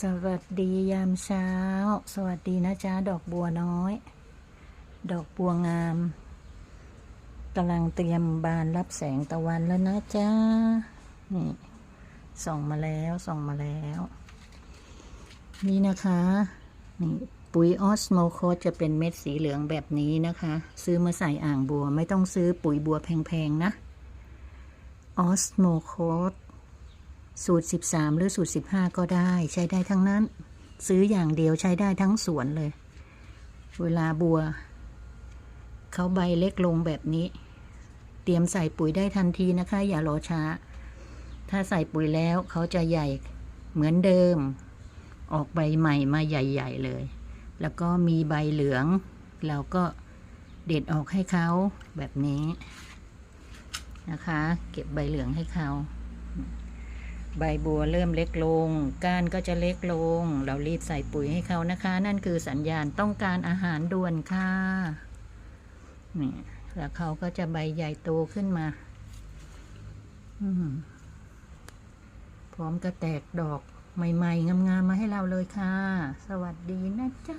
สวัสดียามเช้า สวัสดีนะจ๊ะ ดอกบัวน้อย ดอกบัวงามกำลังเตรียมบานรับแสงตะวันแล้วนะจ๊ะ นี่ ส่องมาแล้วส่องมาแล้ว นี่นะคะ นี่ปุ๋ยออสโมโคจะเป็นเม็ดสีเหลืองแบบนี้นะคะ ซื้อมาใส่อ่างบัวไม่ต้องซื้อปุ๋ยบัวแพงๆนะออสโมโค สูตร 13 หรือสูตร 15 ก็ได้ใช้ได้ทั้งนั้น ซื้ออย่างเดียวใช้ได้ทั้งสวนเลย เวลาบัวเขาใบเล็กลงแบบนี้ เตรียมใส่ปุ๋ยได้ทันทีนะคะ อย่ารอช้า ถ้าใส่ปุ๋ยแล้วเขาจะใหญ่เหมือนเดิม ออกใบใหม่มาใหญ่ ๆ เลย แล้วก็มีใบเหลือง เราก็เด็ดออกให้เขาแบบนี้นะคะ เก็บใบเหลืองให้เขา ใบบัวเริ่มเล็กลง ก้านก็จะเล็กลง เรารีบใส่ปุ๋ยให้เขานะคะ นั่นคือสัญญาณต้องการอาหารด่วนค่ะนี่แล้วเขาก็จะใบใหญ่โตขึ้นมาพร้อมก็แตกดอกใหม่ ๆ งามๆมาให้เราเลยค่ะ สวัสดีนะจ๊ะ